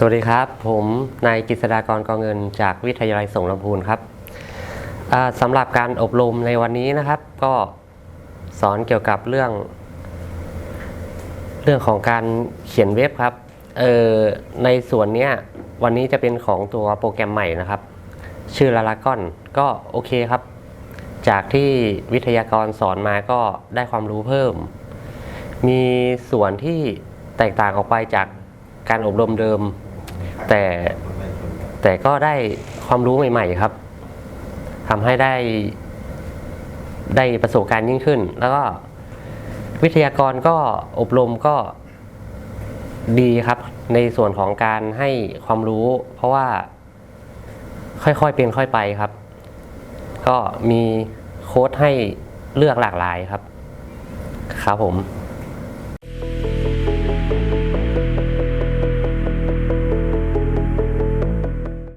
สวัสดีครับ ผมนายกฤษฎากรกองเงินจากวิทยาลัยสงฆ์ลำพูนครับสำหรับการอบรมในวันนี้นะครับ ก็สอนเกี่ยวกับเรื่อง เรื่องของการเขียนเว็บครับเออในส่วนเนี้ยวันนี้จะเป็นของตัวโปรแกรมใหม่นะครับ ชื่อลาลากอนก็โอเคครับ จากที่วิทยากรสอนมาก็ได้ความรู้เพิ่ม มีส่วนที่แตกต่างออกไปจากการอบรมเดิม แต่แต่ก็ได้ความรู้ใหม่ ๆ ครับทำให้ได้ได้ประสบการณ์ยิ่งขึ้น แล้วก็วิทยากรก็อบรมก็ดีครับ ในส่วนของการให้ความรู้ เพราะว่าค่อยๆเป็นค่อยไปครับ ก็มีโค้ดให้เลือกหลากหลายครับ ครับผม